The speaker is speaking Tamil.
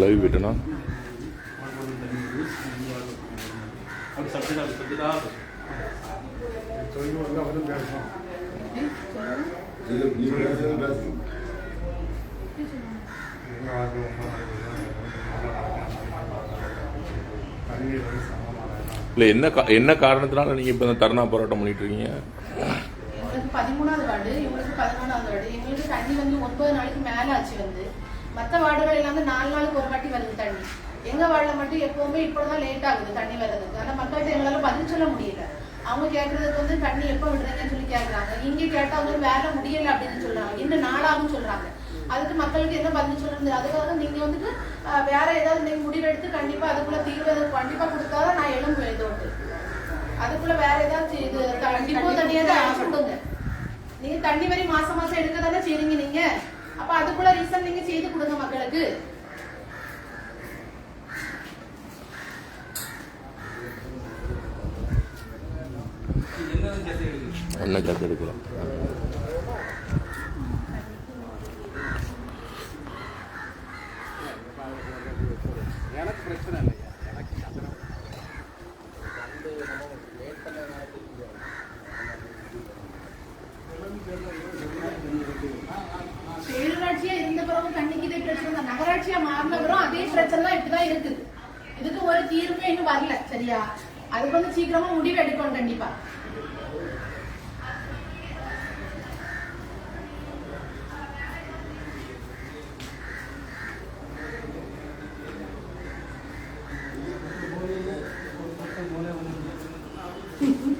லைவ் விட்டனா இல்லை என்ன என்ன காரணத்தினால நீங்கள் இப்போ இந்த தர்ணா போராட்டம் பண்ணிட்டு இருக்கீங்க பதிமூணாவது வார்டு இவங்களுக்கு பதினொன்றாவது வார்டு. எங்களுக்கு தண்ணி வந்து ஒன்பது நாளைக்கு மேலே ஆச்சு வந்து. மற்ற வார்டுகள் எல்லாம் வந்து நாலு நாளுக்கு ஒரு வாட்டி வருது தண்ணி. எங்க வார்டுல மட்டும் எப்பவுமே இப்படிதான் லேட் ஆகுது தண்ணி வர்றதுக்கு. ஆனா மக்கள்கிட்ட எங்களால பதில் சொல்ல முடியல. அவங்க கேக்குறதுக்கு வந்து தண்ணி எப்ப விடுறீங்கன்னு சொல்லி கேக்குறாங்க. இங்க கேட்டா அவங்க வேலை முடியல அப்படின்னு சொல்றாங்க. இன்னும் நாளாகும் சொல்றாங்க. அதுக்கு மக்களுக்கு என்ன பதில் சொல்றது அதுக்காக நீங்க வந்துட்டு வேற ஏதாவது நீங்க முடிவெடுத்து கண்டிப்பா அதுக்குள்ள தீர்வு எதுவும் கண்டிப்பா கொடுத்தாதான் நான் எழும்புவேன் இதோட்டு அதுக்குள்ள வேற ஏதாச்சும் இது கண்டிப்பா தண்ணியா தான் அனுப்பிச்சு விடுங்க நீங்க தண்ணி வரி மாசம் மாசம் எடுக்க தானே செய்றீங்க நீங்க? அப்ப அதுக்குள்ள ரீசன் நீங்க செய்து கொடுங்க மக்களுக்கு. என்ன கற்று எடுக்கலாம்? எனக்கு பிரச்சனை இல்லையா? எனக்கு சந்தனம் பேரூராட்சியா பிறகு கண்ணுக்கு இதே பிரச்சனை நகராட்சியா மாறின பிறகு அதே பிரச்சனை தான் இப்படிதான் இருக்குது இதுக்கு ஒரு தீர்வே இன்னும் வரல சரியா அது வந்து சீக்கிரமா முடிவு எடுக்கணும் கண்டிப்பா Mm-hmm.